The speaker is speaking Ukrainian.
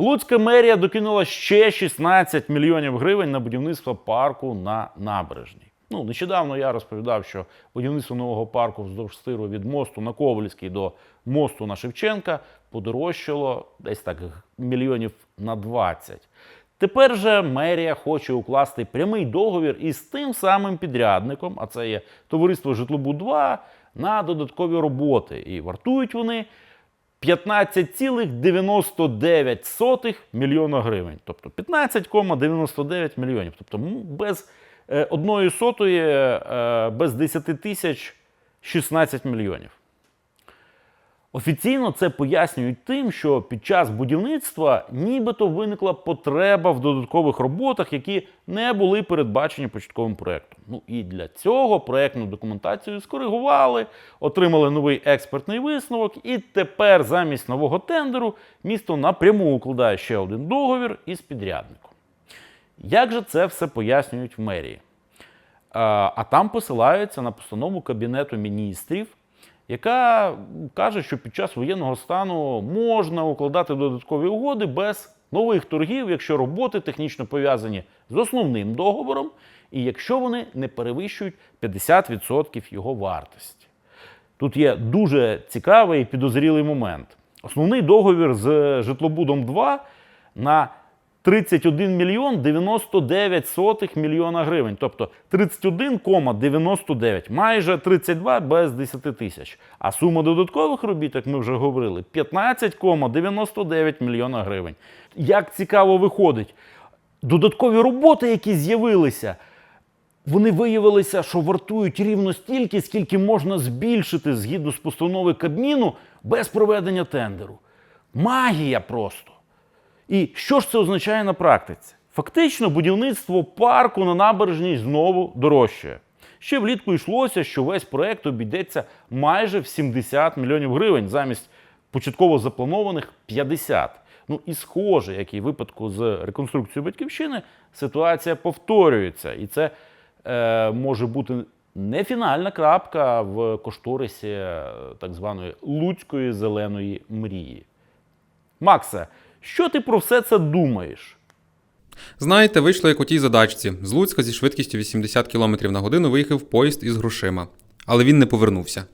Луцька мерія докинула ще 16 мільйонів гривень на будівництво парку на набережній. Ну, нещодавно я розповідав, що будівництво нового парку вздовж стиру від мосту на Ковальський до мосту на Шевченка подорожчало десь так мільйонів на 20. Тепер же мерія хоче укласти прямий договір із тим самим підрядником, а це є товариство Житлобуд 2 на додаткові роботи. І вартують вони 15,99 мільйона гривень. Тобто 15,99 мільйонів. Тобто без е, одної сотої, е, без 10 тисяч 16 мільйонів. Офіційно це пояснюють тим, що під час будівництва нібито виникла потреба в додаткових роботах, які не були передбачені початковим проектом. Ну і для цього проектну документацію скоригували, отримали новий експертний висновок, і тепер замість нового тендеру місто напряму укладає ще один договір із підрядником. Як же це все пояснюють в мерії? А там посилаються на постанову Кабінету міністрів, яка каже, що під час воєнного стану можна укладати додаткові угоди без нових торгів, якщо роботи технічно пов'язані з основним договором, і якщо вони не перевищують 50% його вартості. Тут є дуже цікавий і підозрілий момент. Основний договір з житлобудом 2 на 31 мільйон 99 сотих мільйона гривень. Тобто 31,99, майже 32 без 10 тисяч. А сума додаткових робіт, як ми вже говорили, 15,99 мільйона гривень. Як цікаво виходить, додаткові роботи, які з'явилися, вони виявилися, що вартують рівно стільки, скільки можна збільшити згідно з постанови Кабміну без проведення тендеру. Магія просто. І що ж це означає на практиці? Фактично, будівництво парку на набережній знову дорожчає. Ще влітку йшлося, що весь проект обійдеться майже в 70 мільйонів гривень замість початково запланованих 50. Ну і схоже, як і в випадку з реконструкцією батьківщини, ситуація повторюється. І це е, може бути не фінальна крапка в кошторисі е, так званої луцької зеленої мрії. Максе, що ти про все це думаєш? Знаєте, вийшло як у тій задачці. З Луцька зі швидкістю 80 км на годину виїхав поїзд із грошима. Але він не повернувся.